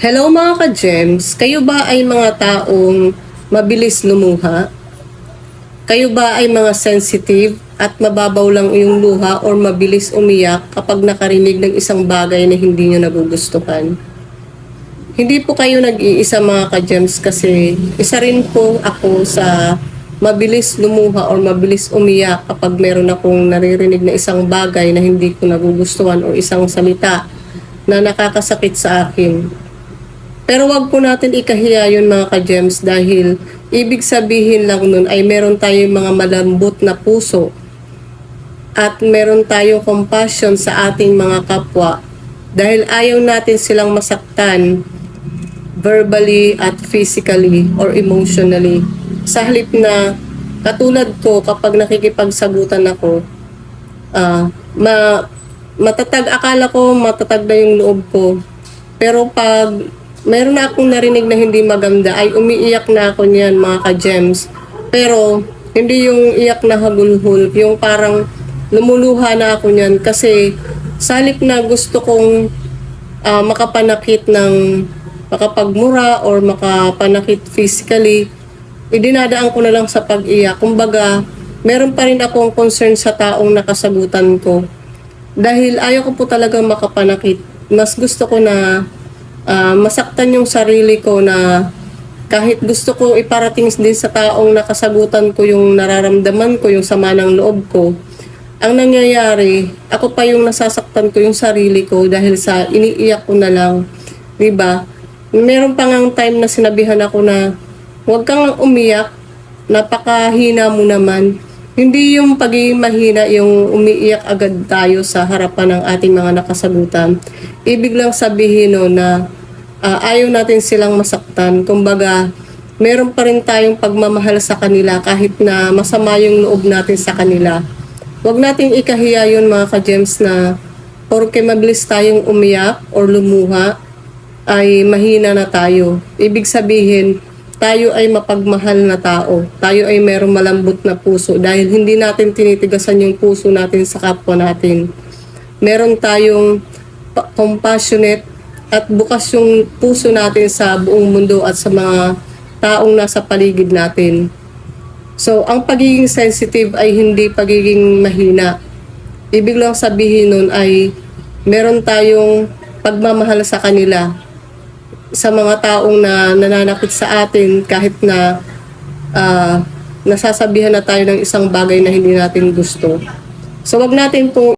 Hello mga ka-gems, kayo ba ay mga taong mabilis lumuha? Kayo ba ay mga sensitive at mababaw lang yung luha or mabilis umiyak kapag nakarinig ng isang bagay na hindi nyo nagugustuhan? Hindi po kayo nag-iisa mga ka-gems kasi isa rin po ako sa mabilis lumuha or mabilis umiyak kapag meron akong naririnig na isang bagay na hindi ko nagugustuhan o isang salita na nakakasakit sa akin. Pero wag po natin ikahiya yun mga ka-gems dahil ibig sabihin lang nun ay meron tayong mga malambot na puso at meron tayong compassion sa ating mga kapwa dahil ayaw natin silang masaktan verbally at physically or emotionally. Sa halip na katulad ko kapag nakikipagsagutan ako, ah ma matatag akala ko matatag na yung loob ko. Pero pag meron na akong narinig na hindi maganda, ay umiiyak na ako niyan mga ka-gems. Pero hindi yung iyak na hagulhol, yung parang lumuluha na ako niyan kasi salip na gusto kong ah, makapanakit ng makapagmura or makapanakit physically, idinadaan ko na lang sa pag-iyak. Kumbaga, meron pa rin akong concern sa taong nakasagutan ko. Dahil ayaw ko po talaga makapanakit. Mas gusto ko na ah, masaktan yung sarili ko na kahit gusto ko iparating din sa taong nakasagutan ko yung nararamdaman ko, yung sama ng loob ko, ang nangyayari, ako pa yung nasasaktan ko yung sarili ko dahil sa iniiyak ko na lang. ba? Meron pa ngang time na sinabihan ako na huwag kang umiyak, napakahina mo naman. Hindi yung pagiging mahina, yung umiiyak agad tayo sa harapan ng ating mga nakasagutan. Ibig lang sabihin no, na ah, ayaw natin silang masaktan. Kumbaga, meron pa rin tayong pagmamahal sa kanila kahit na masama yung loob natin sa kanila. Huwag nating ikahiya yun mga ka-gems na porke mabilis tayong umiyak or lumuha, ay mahina na tayo. Ibig sabihin, tayo ay mapagmahal na tao. Tayo ay merong malambot na puso dahil hindi natin tinitigasan yung puso natin sa kapwa natin. Meron tayong pa- compassionate at bukas yung puso natin sa buong mundo at sa mga taong nasa paligid natin. So, ang pagiging sensitive ay hindi pagiging mahina. Ibig lang sabihin nun ay meron tayong pagmamahal sa kanila sa mga taong na nananakit sa atin kahit na ah, nasasabihan na tayo ng isang bagay na hindi natin gusto. So wag natin pong